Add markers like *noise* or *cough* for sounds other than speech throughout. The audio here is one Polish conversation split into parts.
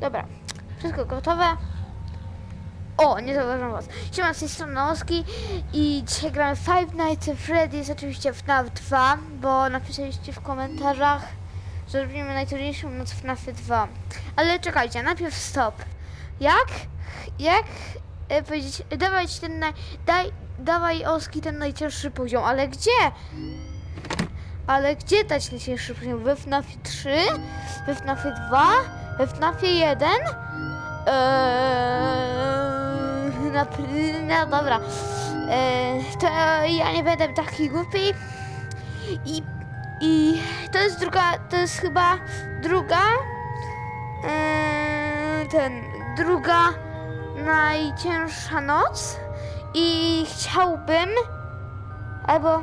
Dobra, wszystko gotowe. O, nie zauważam was. Siema, z tej strony Oski i dzisiaj gramy Five Nights at Freddy's, oczywiście FNAF 2, bo napisaliście w komentarzach, że robimy najtrudniejszą noc w FNAF 2. Ale czekajcie, najpierw stop. Jak? Jak e, powiedzieć, dawaj ci ten naj, daj, dawaj Oski ten najcięższy poziom, ale gdzie? Ale gdzie dać najcięższy poziom? We FNAF 3? We FNAF 2? We FNAF 1? Eee, na, no dobra. Eee, to ja nie będę taki głupi. I, I to jest druga, to jest chyba druga. Eee, ten, druga najcięższa noc. I chciałbym, albo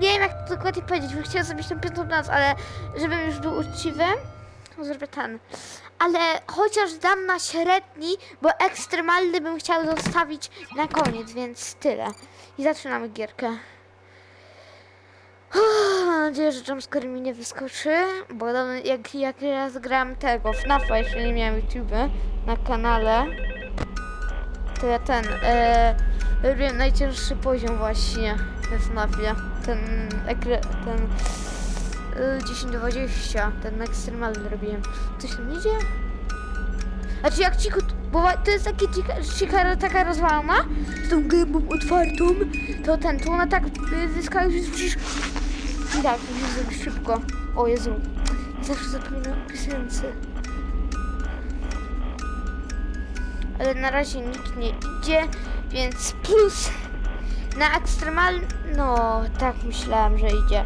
nie wiem jak to dokładnie powiedzieć, bo chciałam zrobić tą piątą noc, ale żebym już był uczciwy, zrobię ten. Ale chociaż dam na średni, bo ekstremalny bym chciał zostawić na koniec, więc tyle. I zaczynamy gierkę. Uff, Mam nadzieję, że jumpscare mi nie wyskoczy, bo jak, jak raz grałem tego FNAFa, jeszcze nie miałem YouTube na kanale, to ja ten, e, robiłem najcięższy poziom właśnie we FNAFie. Ten, ten y, 10 do 20, ten ekstremalny robiłem. Coś tam idzie? Znaczy jak cicho, bo to jest takie cicha, taka rozwalona, z tą gębą otwartą, to ten, to ona tak y, wyskakuje, że słyszysz i tak, musisz zrobić szybko. O Jezu, zawsze zapominam o piosence. Ale na razie nikt nie idzie, więc plus na ekstremal... No, tak myślałam, że idzie.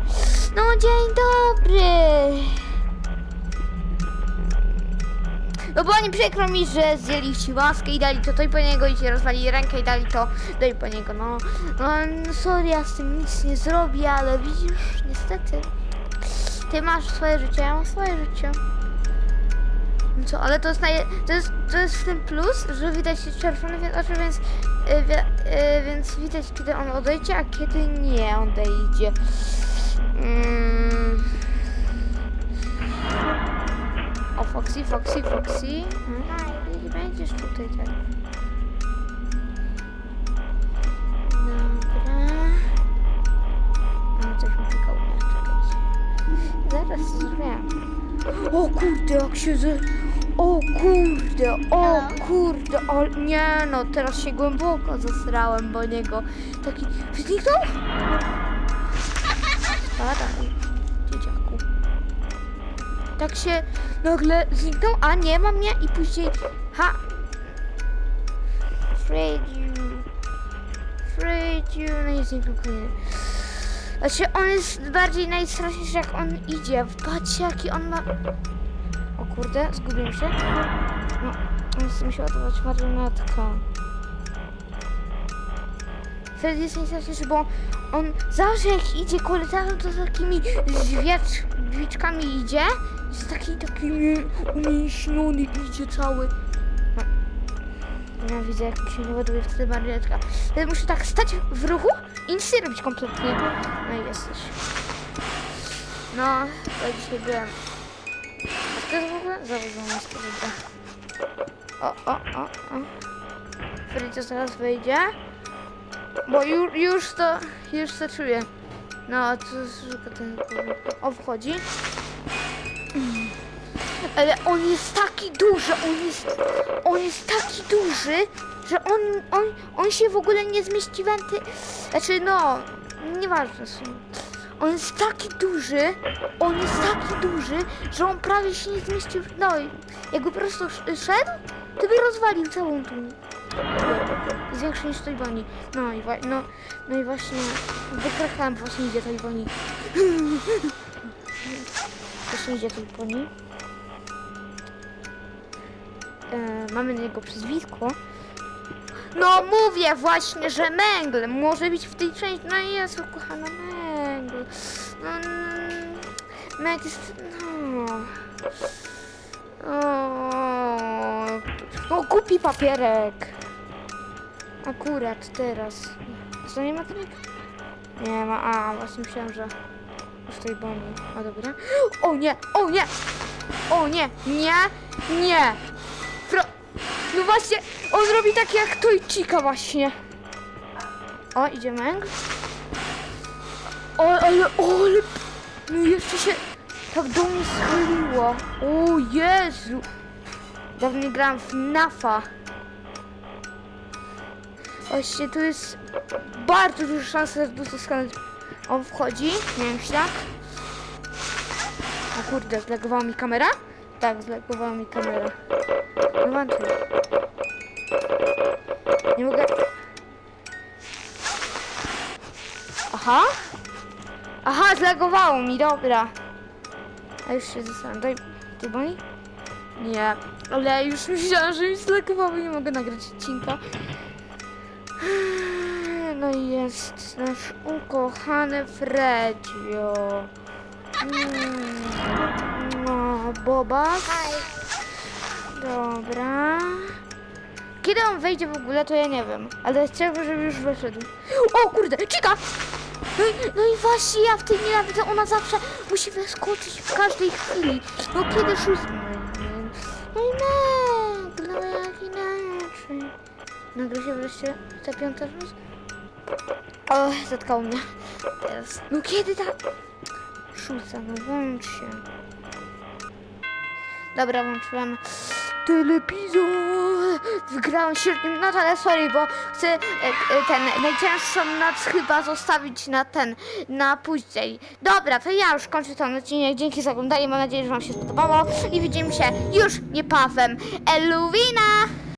No, dzień dobry! No bo oni przykro mi, że zjęli ci maskę i dali to to i po niego i ci rozwalili rękę i dali to to i po niego. No, no sorry, ja z tym nic nie zrobię, ale widzisz, niestety. Ty masz swoje życie, ja mam swoje życie. No co, ale to jest, naj... to jest, to jest tym plus, że widać wie- oczy, więc, y, wie, y, więc widać kiedy on odejdzie, a kiedy nie odejdzie. Mm. O, Foxy, Foxy, Foxy. No, i będziesz tutaj tak. Dobra. No, coś mi nie? Czekajcie. Zaraz zrobię. O kurde, jak się z... O kurde, o kurde, o nie no, teraz się głęboko zasrałem bo niego. Taki, zniknął? Spadaj, dzieciaku. Tak się nagle zniknął, a nie ma mnie i później, ha. Frediu. Frediu, no i zniknął. Znaczy on jest bardziej najstraszniejszy jak on idzie. Patrzcie jaki on ma... Kurde, zgubiłem się. No, chce mi się ładować marionetka. Freddy jest najstraszniejszy, bo on zawsze jak idzie korytarzem, to z takimi drzwiczkami idzie. Jest taki, taki mie- umięśniony idzie cały. No. Ja widzę jak się nie ładuje wtedy marionetka. Wtedy muszę tak stać w ruchu i nic nie robić kompletnie. No i jesteś. No, ja dzisiaj byłem. To jest w ogóle? Maskę, dobra. O, o, o, o. To zaraz wyjdzie. Bo już, już to, już to czuję. No, to tylko ten... O, wchodzi. Ale on jest taki duży, on jest, on jest taki duży, że on, on, on się w ogóle nie zmieści wenty... Znaczy, no, nieważne w sumie. On jest taki duży, on jest taki duży, że on prawie się nie zmieścił. No, i jakby po prostu sz- szedł, to by rozwalił całą tą jest większy niż. No i, no, no i właśnie wykrakałem, właśnie idzie tej bani. *laughs* Właśnie idzie tej bani. E, mamy na niego przezwisko. No mówię właśnie, że Męgl może być w tej części. No Jezu, kochana Męgl. No, Męgl jest... No... O, no głupi papierek. Akurat teraz. Co nie ma trik? Nie ma, a właśnie myślałem, że już tej boni. A dobra. O nie, o nie! O nie, nie, nie! Pro... No właśnie, on robi takie jak to i Chica właśnie. O, idzie Meng. O, ale, o, ale... No jeszcze się tak do mnie schyliło. O Jezu. Dawno nie grałam w NAFA. Właśnie tu jest bardzo duża szansa, że dostanę. On wchodzi, nie wiem jak. O kurde, zlegowała mi kamera? Tak, zlegowała mi kamera. No włączył. Aha, zlegowało mi, dobra. A już się zastanawiam. Daj, ty boi? Nie, ale już myślałam, że mi zlegowało i nie mogę nagrać odcinka. *sighs* No i jest nasz ukochany Fredzio. Mm, No, Boba. Dobra. Kiedy on wejdzie w ogóle, to ja nie wiem. Ale chciałbym, żeby już wyszedł. O kurde, Chica! No i, no i właśnie ja w tym nienawidzę, ona zawsze musi wyskoczyć w każdej chwili. No kiedy szósty... No i Meg, no jak inaczej. Nagle się wreszcie ta piąta raz. O, zatkało mnie. Teraz. No kiedy ta... Szósta, no włącz się. Dobra, włączyłem telewizor. Wygrałem średnią noc, ale sorry, bo chcę e, e, ten najcięższą noc chyba zostawić na ten, na później. Dobra, to ja już kończę ten odcinek. Dzięki za oglądanie. Mam nadzieję, że Wam się spodobało i widzimy się już niebawem. Eluwina!